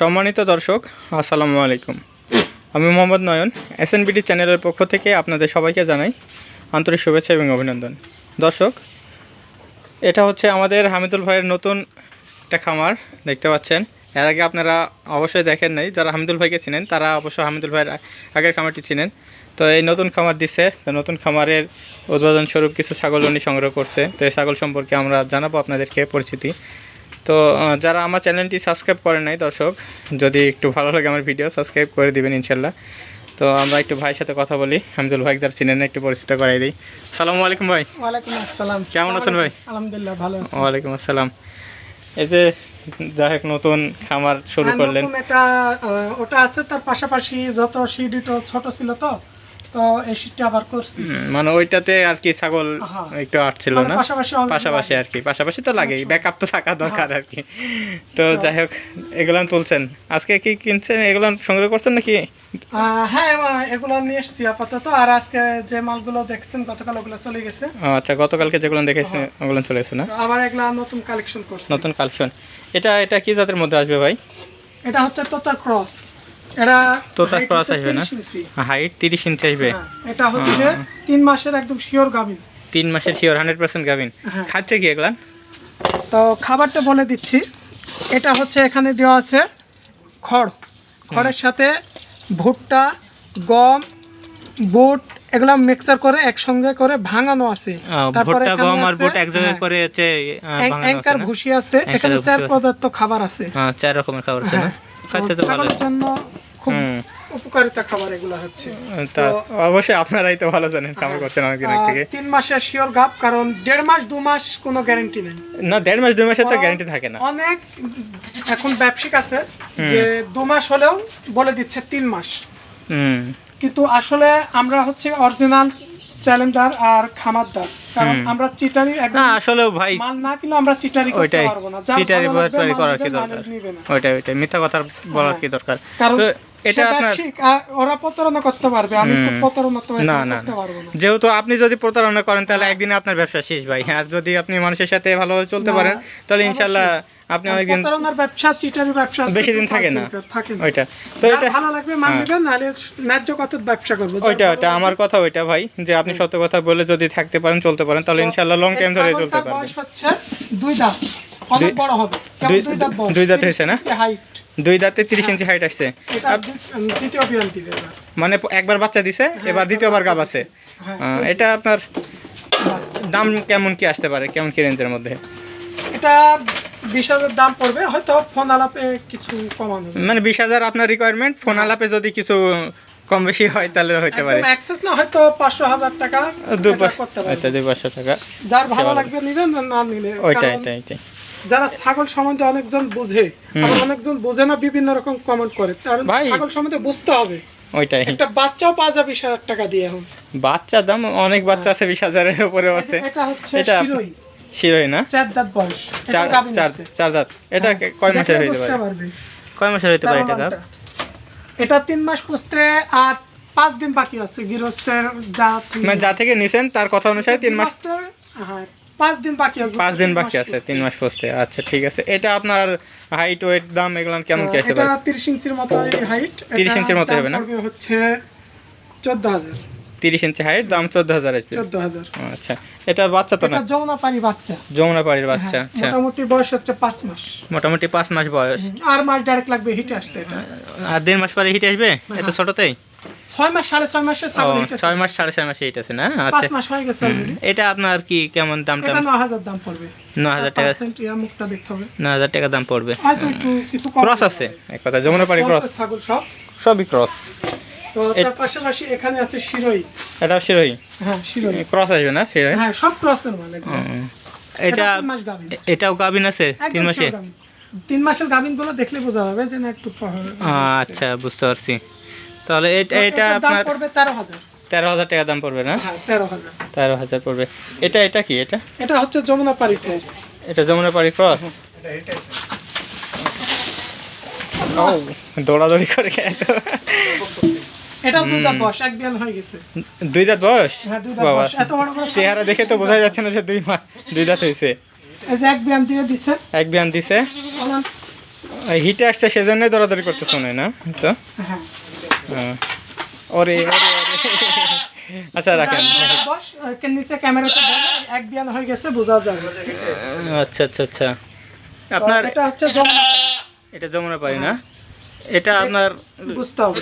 সম্মানিত দর্শক, আসসালামু আলাইকুম। আমি মোহাম্মদ নয়ন এসএনবিডি চ্যানেলের পক্ষ থেকে আপনাদের সবাইকে জানাই আন্তরিক শুভেচ্ছা এবং অভিনন্দন। দর্শক, এটা হচ্ছে আমাদের হামিদুল ভাইয়ের নতুন একটা খামার, দেখতে পাচ্ছেন। এর আগে আপনারা অবশ্যই দেখেন নাই, যারা হামিদুল ভাইকে চিনেন, তারা অবশ্য হামিদুল ভাইয়ের আগের খামারটি চিনেন। তো এই নতুন খামার দিচ্ছে তো নতুন খামারের উদ্বোধন স্বরূপ কিছু ছাগল উনি সংগ্রহ করছে। তো এই ছাগল সম্পর্কে আমরা জানাব আপনাদেরকে পরিচিতি। তো যারা আমার চ্যানেলটি সাবস্ক্রাইব করেন নাই দর্শক যদি একটু ভালো লাগে আমার ভিডিও সাবস্ক্রাইব করে দিবেন ইনশাল্লাহ। তো আমরা একটু ভাইয়ের সাথে কথা বলি। হামিদুল ভাই যারা চিনেন একটু পরিচিত করাই দিই। সালামু আলাইকুম ভাই। ওয়ালাইকুম আসসালাম। কেমন আছেন ভাই? আলহামদুলিল্লাহ ভালো আছি। ওয়ালাইকুম আসসালাম। এই যে যাই হোক নতুন খামার শুরু হ্যাঁ, করলেন। এটা ওটা আছে তার পাশাপাশি যত সিডিটো ছোট ছিল তো তো এই আবার করছি। মানে ওইটাতে আর কি ছাগল। একটু আটছিল মানে না। পাশাপাশি আর কি পাশাপাশি তো অবশ্যই। ব্যাকআপ তো থাকা দরকার। আর কি। তো যাই হোক এগুলো তুলছেন। আজকে কি কিনছেন? এগুলো সংগ্রহ করছেন নাকি? হ্যাঁ এগুলো নিয়ে এসছি আপাতত। আর আজকে যে মালগুলো দেখছেন গতকাল ওগুলো চলে গেছে। আচ্ছা গতকালকে যেগুলো দেখেছেন। ওগুলো চলে এসেছে না? আবার এগুলা নতুন কালেকশন করছি। নতুন কালেকশন এটা এটা কি জাতের মধ্যে আসবে ভাই? এটা হচ্ছে তোতার ক্রস এটা আসবে না? হাইট তিরিশ ইঞ্চি আসবে। হ্যাঁ, এটা হচ্ছে মাসের একদম শিওর মাসের শিওর হান্ড্রেড পার্সেন্ট গাভিন। হ্যাঁ। খাচ্ছে কি এগুলা? তো খাবারটা বলে দিচ্ছি। এটা হচ্ছে এখানে দেওয়া আছে খড়। খড়ের সাথে ভুট্টা গম বুট এগুলা মিক্সার করে একসঙ্গে করে ভাঙানো আছে। তারপরে গম আর বুট এক জায়গায়। করে হচ্ছে আছে অ্যাঙ্কার ভুসি আছে এখানে চার পদার্থ খাবার আছে। হ্যাঁ, চার রকমের খাবার আছে না? হ্যাঁ। খাচ্ছে তো ভালো। জন্য খুব উপকারিতা খাবার এগুলো হচ্ছে। তো- অবশ্যই আপনারাই তো ভালো জানেন হ্যাঁ। করছেন থেকে। তিন মাসের শিওর গাপ কারণ দেড় মাস দু মাস কোনো গ্যারেন্টি নেই। না দেড় মাস দুই মাসের তো গ্যারান্টি থাকে না। অনেক এখন ব্যবসায়িক আছে যে দু মাস হলেও বলে দিচ্ছে তিন মাস। হুম। কিন্তু আসলে আমরা হচ্ছে অরিজিনাল চ্যালেঞ্জার আর খামারদার। কারণ আমরা চিটারি না একদম আসলে ভাই মাল না কিনলে আমরা চিটারি করতে ওইটাই। পারব না। চিটারি করার কি দরকার। ওইটাই ওইটাই। মিথ্যা কথা বলার হ্যাঁ। কি দরকার? কারণ এটা আপনার ওরা প্রতারণা করতে পারবে আমি তো প্রতারণা না, না, করতে না। পারব না। যেহেতু আপনি যদি প্রতারণা করেন তাহলে হ্যাঁ। একদিনে আপনার ব্যবসা শেষ ভাই। আর যদি আপনি মানুষের সাথে ভালোভাবে চলতে পারেন তাহলে। ইনশাল্লাহ আপনি অনেকদিন প্রতারণার ব্যবসা চিটারি ব্যবসা বেশি দিন থাকে না। ওইটা। তো এটা ভালো লাগবে হ্যাঁ। নাহলে ন্যায্য কথার ব্যবসা করব? ওইটা আমার কথা ওইটা ভাই যে আপনি সত্য কথা বলে যদি থাকতে পারেন চলতে পারেন তাহলে ইনশাল্লাহ লং টাইম ধরে চলতে ছাগলটার পারবেন হচ্ছে দুই দাঁত। অনেক বড় হবে। দুই- দুই দাঁত বয়স দুই দাঁত হয়েছে না? হাইট দুই দাঁতে তিরিশ। ইঞ্চি হাইট আসছে। এটা আপ- দ্বি- উম, দ্বিতীয় বিয়ান দিবে মানে একবার বাচ্চা দিছে হ্যাঁ, এবার দ্বিতীয়বার গাব আছে। হ্যাঁ, এটা আপনার দাম কেমন কি আসতে পারে? কেমন কি রেঞ্জের মধ্যে? এটা বিশ হাজার দাম পড়বে হয়তো ফোন আলাপে কিছু কমানো মানে বিশ হাজার আপনার রিকোয়ারমেন্ট ফোন হ্যাঁ। আলাপে যদি কিছু কম বেশি হয় তাহলে হইতে পারে। access না হয়তো হাজার টাকা আচ্ছা টাকা। যার ভালো লাগবে নিবেন না নিলে ওইটাই যারা ছাগল সম্বন্ধে অনেকজন বুঝে আবার অনেকজন বোঝে না বিভিন্ন রকম কমেন্ট করে। কারণ ছাগল সম্বন্ধে বুঝতে হবে। ওইটাই। একটা বাচ্চাও পাওয়া যায় বিশ হাজার টাকা দিয়ে এখন। বাচ্চার দাম অনেক বাচ্চা আছে বিশ হাজারের উপরেও আছে। এটা হচ্ছে এটা- শিরোই। শিরোই না? চার দাঁত বয়স। চার চার চার দাঁত। এটা কয় মাসের হইতে পারে? কয় মাসের হইতে পারে এটা তেরো এটা তিন মাস পুষতে আর পাঁচ দিন বাকি আছে। গৃহস্থের যা মানে যা থেকে নিছেন তার কথা অনুসারে তিন মাস হ্যাঁ। পাঁচ দিন বাকি আছে পাঁচ দিন বাকি আছে তিন মাস পৌঁছতে আচ্ছা ঠিক আছে। এটা আপনার হাইট ওয়েট দাম এগুলো কেমন কি এটা পারে তিরিশ ইঞ্চির মতো হাইট 30 ইঞ্চির মতো হবে না? হচ্ছে চোদ্দ হাজার। তিরিশ ইঞ্চি হাইট দাম চোদ্দ হাজার আসবে চোদ্দ হাজার। আচ্ছা এটা বাচ্চা তো না? এটা যমুনা পানি বাচ্চা। যমুনা বাচ্চা হ্যাঁ, আচ্ছা। মোটামুটি বয়স হচ্ছে পাঁচ মাস। মোটামুটি পাঁচ মাস বয়স। আর মাস ডাইরেক্ট লাগবে হিটে আসতে এটা। আর দেড় মাস পরে হিট আসবে? এত হ্যাঁ। ছোটতেই? ছয় মাস সাড়ে ছয় মাসে ছাগল হিট ছয় মাস সাড়ে ছয় মাসে হিট আছে না আচ্ছা। মাস হয়ে গেছে এটা আপনার কি কেমন দাম এটা ন দাম পড়বে। ন টাকা। ইয়া মুখটা দেখতে হবে। ন টাকা দাম পড়বে। হয়তো একটু কিছু কম ক্রস আছে। এক কথা যমুনা পাড়ি ক্রস ছাগল সব। সবই ক্রস তো তার পাশাপাশি এখানে আছে শিরোই। এটাও শিরোই? হ্যাঁ শিরোই। ক্রস আসবে না শিরোই? হ্যাঁ সব ক্রসের মাল এটা গাভিন। এটাও গাবিন আছে? তিন মাসে? তিন মাসের গাভিনগুলো দেখলে বোঝা যাবে যে না একটু আচ্ছা বুঝতে পারছি। তাহলে এটা এটা আপনার পড়বে তেরো হাজার। তেরো হাজার টাকা দাম পড়বে না? হ্যাঁ তেরো হাজার। তেরো হাজার পড়বে। এটা এটা কি এটা? এটা হচ্ছে যমুনা পাড়ি ক্রস। এটা যমুনা পাড়ি ক্রস? ও দৌড়াদৌড়ি করে খেয়ে তো। এটাও দুই দাঁত। বয়স এক বিয়ান হয়ে গেছে। দুই দাঁত বয়স? হ্যাঁ দুই দাঁত বয়স। এত বড় বড় চেহারা দেখে তো বোঝা যাচ্ছে না যে দুই মাস দুই দাঁত হয়েছে এই যে এক বিয়ান দিয়ে দিছে। এক বিয়ান দিছে। হিটে আসছে সেজন্যই দৌড়াদৌড়ি করতে শোনে না? তো? হ্যাঁ হ্যাঁ। ওরে আচ্ছা রাখেন নিচে ক্যামেরাটা এক বিয়ান হয়ে গেছে বোঝা যাবে আচ্ছা আচ্ছা আচ্ছা। আপনার এটা হচ্ছে যমুনা এটা যমুনা পারি না? এটা আপনার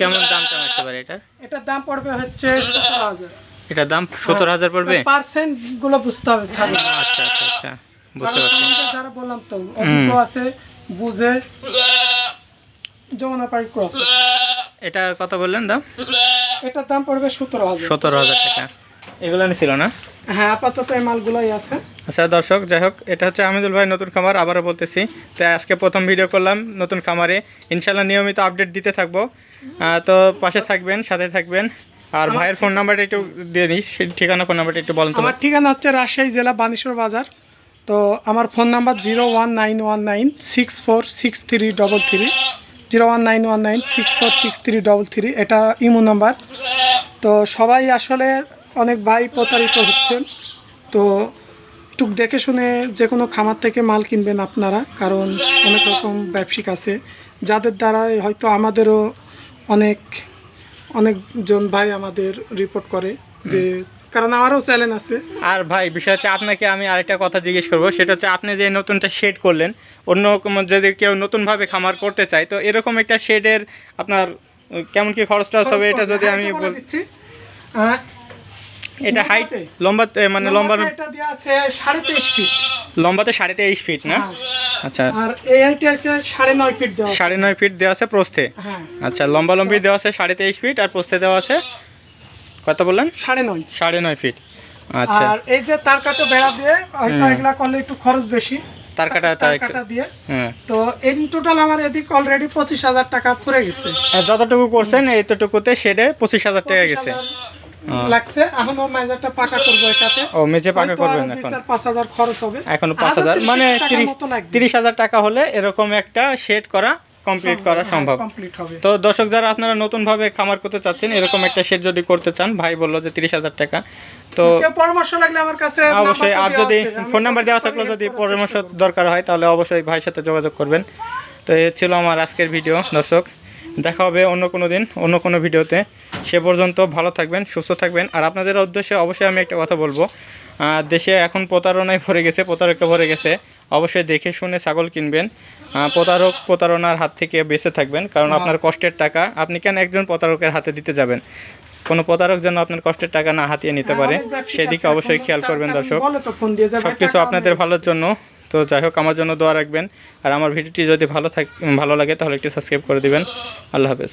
কেমন দাম কেমন আসতে পারে এটা? এটার দাম পড়বে হচ্ছে সতেরো হাজার। এটার দাম সত্তর হাজার পড়বে? পার্সেন্টগুলো বুঝতে হবে ছাগল আচ্ছা আচ্ছা আচ্ছা। বুঝতে পারছি। যারা বললাম তো অভিজ্ঞ আছে বুঝে যমুনা পাড়ি ক্রস এটা কত বললেন দাম? এটার দাম পড়বে সতেরো হাজার। সতেরো হাজার টাকা। এগুলো ছিল না? হ্যাঁ আপাতত এই মালগুলোই আছে। আচ্ছা দর্শক যাই হোক এটা হচ্ছে আমিদুল ভাই নতুন খামার আবারও বলতেছি। তাই আজকে প্রথম ভিডিও করলাম নতুন খামারে। ইনশাল্লাহ নিয়মিত আপডেট দিতে থাকব। তো পাশে থাকবেন সাথে থাকবেন। আর ভাইয়ের ফোন নাম্বারটা একটু দিয়ে নিস ঠিকানা ফোন নাম্বারটা একটু বলেন তো আমার ঠিকানা হচ্ছে রাজশাহী জেলা বানেশ্বর বাজার। তো আমার phone number zero one nine one nine six four six three double three zero one nine one nine six six three double three, এটা ইমো নাম্বার। তো সবাই আসলে অনেক ভাই প্রতারিত হচ্ছেন। তো একটু দেখে শুনে যে কোনো খামার থেকে মাল কিনবেন আপনারা, কারণ অনেক রকম ব্যবসায়িক আছে। যাদের দ্বারা হয়তো আমাদেরও অনেক, অনেকজন ভাই আমাদের রিপোর্ট করে যে কারণ আমারও চ্যালেঞ্জ আছে। আর ভাই বিষয় হচ্ছে আপনাকে আমি আরেকটা কথা জিজ্ঞেস করব। সেটা হচ্ছে আপনি যে নতুনটা শেড করলেন অন্য যদি কেউ নতুনভাবে খামার করতে চায় তো এরকম একটা শেডের আপনার কেমন কি খরচ টরচ হবে এটা যদি আমি হ্যাঁ, বলে বল দিচ্ছি। আহ, এটা হাইট? লম্বাতে। মানে লম্বা এটা দেওয়া আছে ফিট। লম্বাতে সাড়ে তেইশ ফিট না? হ্যাঁ। আচ্ছা। আর এই হাইটে আছে সাড়ে নয় ফিট দেওয়া আছে। সাড়ে নয় ফিট দেওয়া আছে প্রস্থে? হ্যাঁ। আচ্ছা লম্বা লম্বি দেওয়া আছে সাড়ে তেইশ ফিট আর প্রস্থে দেওয়া আছে কত বললেন? সাড়ে নয়। সাড়ে নয় ফিট আচ্ছা। আর এই যে তার কাটা বেড়া দিয়ে হয়তো এগুলা করলে একটু খরচ বেশি। তার কাটা তার কাটা দিয়ে। হ্যাঁ। তো টোটাল আমার এদিক অলরেডি পঁচিশ হাজার টাকা পড়ে গেছে। যতটুকু করছেন এইতটুকুতে শেডে পঁচিশ হাজার টাকা গেছে। 25,000 লাগছে। এখনও মেজারটা পাকা করব এটাতে। ও পাকা করবেন এখন। খরচ হবে। মানে টাকা হলে এরকম একটা শেড করা কমপ্লিট করা সম্ভব তো দর্শক যারা আপনারা নতুনভাবে খামার করতে চাচ্ছেন এরকম একটা শেড যদি করতে চান ভাই বলল যে তিরিশ হাজার টাকা। তো পরামর্শ লাগলে আমার কাছে অবশ্যই। আর যদি ফোন নাম্বার দেওয়া থাকল থাকলে যদি পরামর্শ দরকার হয় তাহলে অবশ্যই ভাইয়ের সাথে যোগাযোগ করবেন। তো এ ছিল আমার আজকের ভিডিও দর্শক। দেখা হবে অন্য কোনো দিন অন্য কোনো ভিডিওতে। সে পর্যন্ত ভালো থাকবেন সুস্থ থাকবেন। আর আপনাদের উদ্দেশ্যে অবশ্যই আমি একটা কথা বলব। দেশে এখন প্রতারণায় ভরে গেছে প্রতারকে ভরে গেছে। অবশ্যই দেখে শুনে ছাগল কিনবেন। প্রতারক প্রতারণার হাত থেকে বেঁচে থাকবেন কারণ হ্যাঁ। আপনার কষ্টের টাকা আপনি কেন একজন প্রতারকের হাতে দিতে যাবেন? কোনো প্রতারক যেন আপনার কষ্টের টাকা না হাতিয়ে নিতে পারে। হ্যাঁ, ব্যবসায়িক সেদিকে অবশ্যই খেয়াল করবেন দর্শক। সব কিছু আপনাদের ভালোর জন্য তো যাই হোক, আমার জন্য দোয়া রাখবেন আর আমার ভিডিওটি যদি ভালো থাক ভালো লাগে, তাহলে একটু সাবস্ক্রাইব করে দিবেন আল্লাহ হাফেজ।